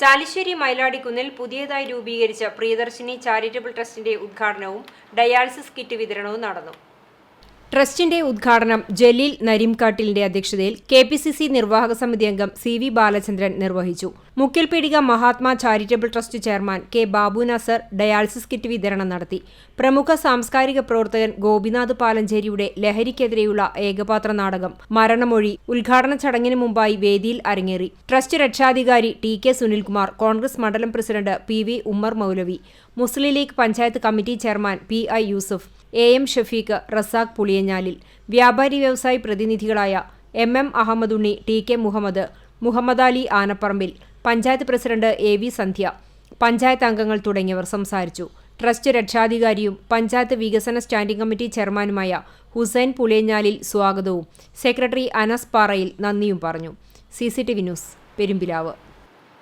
ചാലിശ്ശേരി മൈലാടിക്കുന്നിൽ പുതിയതായി രൂപീകരിച്ച പ്രിയദർശിനി ചാരിറ്റബിൾ ട്രസ്റ്റിന്റെ ഉദ്ഘാടനവും ഡയാലിസിസ് കിറ്റ് വിതരണവും നടന്നു. ട്രസ്റ്റിന്റെ ഉദ്ഘാടനം ജലീൽ നരീംകാട്ടിലിന്റെ അധ്യക്ഷതയിൽ കെ പി സി സി നിർവാഹക സമിതി അംഗം സി വി ബാലചന്ദ്രൻ നിർവഹിച്ചു. Mukkilpeedika Mahatma charitable trust chairman K Babu Nasar dialysis kit വിതരണം നടത്തി. പ്രമുഖ സാംസ്കാരിക പ്രവർത്തകൻ ഗോപിനാഥ് പാലഞ്ചേരിയുടെ ലഹരിക്കെതിരെയുള്ള ഏകപാത്ര നാടകം മരണമൊഴി ഉദ്ഘാടന ചടങ്ങിന് മുമ്പായി വേദിയിൽ അരങ്ങേറി. ട്രസ്റ്റ് രക്ഷാധികാരി ടി കെ സുനിൽകുമാർ കോൺഗ്രസ് മണ്ഡലം president P V Ummer Moulavi Muslim League panchayat committee chairman P I Yusuf A M Shafeeq Razak Puliyanjalil വ്യാപാരി വ്യവസായി പ്രതിനിധികളായ M M Ahammedunni T K Muhammad Muhammad Ali Anapparambil panchayat president A V Sandhya panchayat അംഗങ്ങൾ തുടങ്ങിയവർ സംസാരിച്ചു. Trust രക്ഷാധികാരിയും panchayat വികസന standing committee ചെയർമാനുമായ ഹുസൈൻ പുലേഞ്ഞാലിൽ സ്വാഗതവും. Secretary Anas Parayil നന്ദിയും പറഞ്ഞു. C news Perumpilavu.